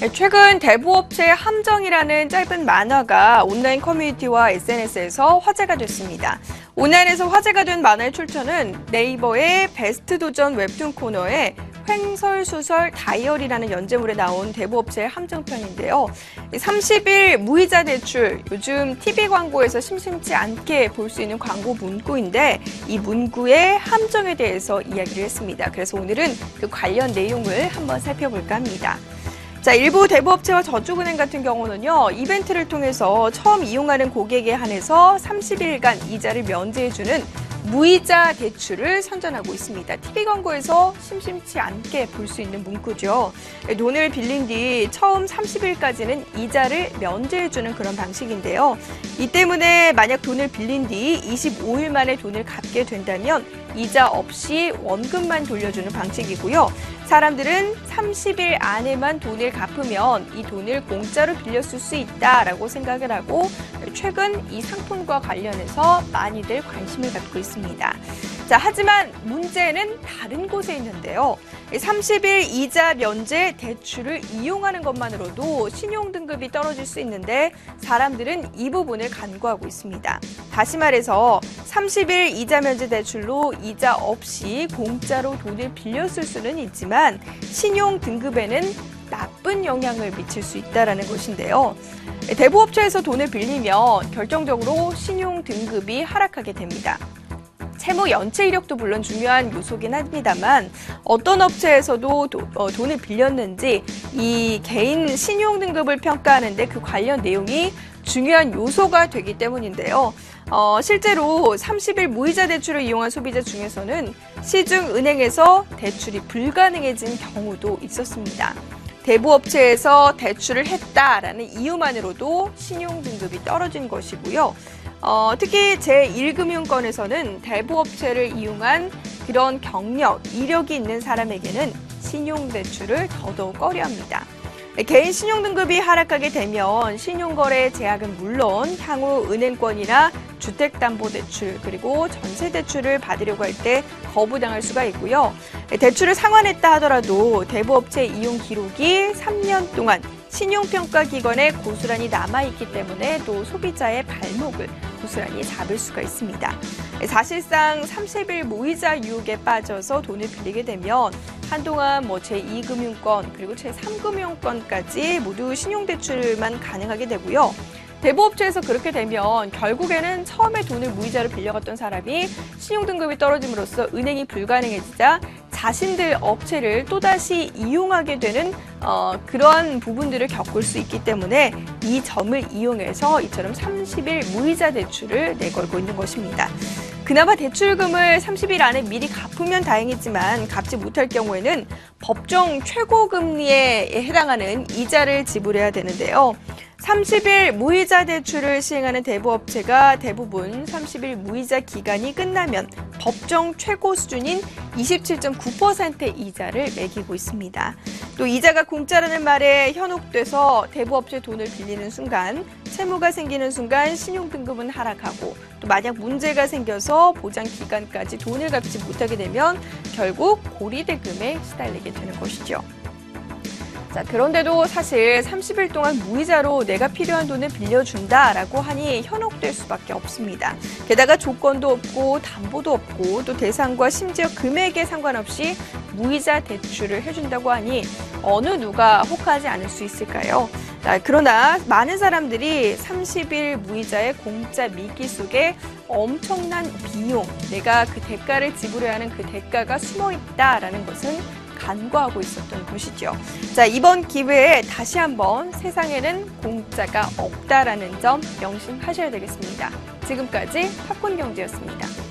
네, 최근 대부업체 함정이라는 짧은 만화가 온라인 커뮤니티와 SNS에서 화제가 됐습니다. 온라인에서 화제가 된 만화의 출처는 네이버의 베스트 도전 웹툰 코너에 횡설수설 다이어리라는 연재물에 나온 대부업체의 함정편인데요. 30일 무이자 대출, 요즘 TV 광고에서 심심치 않게 볼 수 있는 광고 문구인데 이 문구의 함정에 대해서 이야기를 했습니다. 그래서 오늘은 그 관련 내용을 한번 살펴볼까 합니다. 자, 일부 대부업체와 저축은행 같은 경우는요, 이벤트를 통해서 처음 이용하는 고객에 한해서 30일간 이자를 면제해주는 무이자 대출을 선전하고 있습니다. TV 광고에서 심심치 않게 볼 수 있는 문구죠. 돈을 빌린 뒤 처음 30일까지는 이자를 면제해주는 그런 방식인데요. 이 때문에 만약 돈을 빌린 뒤 25일 만에 돈을 갚게 된다면 이자 없이 원금만 돌려주는 방식이고요. 사람들은 30일 안에만 돈을 갚으면 이 돈을 공짜로 빌렸을 수 있다라고 생각을 하고 최근 이 상품과 관련해서 많이들 관심을 갖고 있습니다. 자, 하지만 문제는 다른 곳에 있는데요. 30일 이자 면제 대출을 이용하는 것만으로도 신용 등급이 떨어질 수 있는데 사람들은 이 부분을 간과하고 있습니다. 다시 말해서 30일 이자 면제 대출로 이자 없이 공짜로 돈을 빌렸을 수는 있지만 신용 등급에는 나쁜 영향을 미칠 수 있다는 것인데요. 대부업체에서 돈을 빌리면 결정적으로 신용 등급이 하락하게 됩니다. 채무 연체 이력도 물론 중요한 요소긴 합니다만 어떤 업체에서도 도, 어, 돈을 빌렸는지 이 개인 신용 등급을 평가하는데 그 관련 내용이 중요한 요소가 되기 때문인데요. 어, 실제로 30일 무이자 대출을 이용한 소비자 중에서는 시중 은행에서 대출이 불가능해진 경우도 있었습니다. 대부업체에서 대출을 했다라는 이유만으로도 신용 등급이 떨어진 것이고요. 어, 특히 제1금융권에서는 대부업체를 이용한 그런 경력, 이력이 있는 사람에게는 신용대출을 더더욱 꺼려합니다. 개인 신용등급이 하락하게 되면 신용거래 제약은 물론 향후 은행권이나 주택담보대출 그리고 전세대출을 받으려고 할 때 거부당할 수가 있고요. 대출을 상환했다 하더라도 대부업체 이용 기록이 3년 동안 신용평가 기관에 고스란히 남아있기 때문에 또 소비자의 발목을 고스란히 잡을 수가 있습니다. 사실상 30일 무이자 유혹에 빠져서 돈을 빌리게 되면 한동안 뭐 제2금융권 그리고 제3금융권까지 모두 신용대출만 가능하게 되고요. 대부업체에서 그렇게 되면 결국에는 처음에 돈을 무이자로 빌려갔던 사람이 신용등급이 떨어짐으로써 은행이 불가능해지자 자신들 업체를 또다시 이용하게 되는 어, 그런 부분들을 겪을 수 있기 때문에 이 점을 이용해서 이처럼 30일 무이자 대출을 내걸고 있는 것입니다. 그나마 대출금을 30일 안에 미리 갚으면 다행이지만 갚지 못할 경우에는 법정 최고 금리에 해당하는 이자를 지불해야 되는데요. 30일 무이자 대출을 시행하는 대부업체가 대부분 30일 무이자 기간이 끝나면 법정 최고 수준인 27.9%의 이자를 매기고 있습니다. 또 이자가 공짜라는 말에 현혹돼서 대부업체 돈을 빌리는 순간 채무가 생기는 순간 신용 등급은 하락하고 또 만약 문제가 생겨서 보장 기간까지 돈을 갚지 못하게 되면 결국 고리대금에 시달리게 되는 것이죠. 자, 그런데도 사실 30일 동안 무이자로 내가 필요한 돈을 빌려준다라고 하니 현혹될 수밖에 없습니다. 게다가 조건도 없고 담보도 없고 또 대상과 심지어 금액에 상관없이 무이자 대출을 해준다고 하니 어느 누가 혹하지 않을 수 있을까요? 자, 그러나 많은 사람들이 30일 무이자의 공짜 미기 속에 엄청난 비용, 내가 그 대가를 지불해야 하는 그 대가가 숨어 있다라는 것은 간과하고 있었던 것이죠. 자, 이번 기회에 다시 한번 세상에는 공짜가 없다라는 점 명심하셔야 되겠습니다. 지금까지 팝콘 경제였습니다.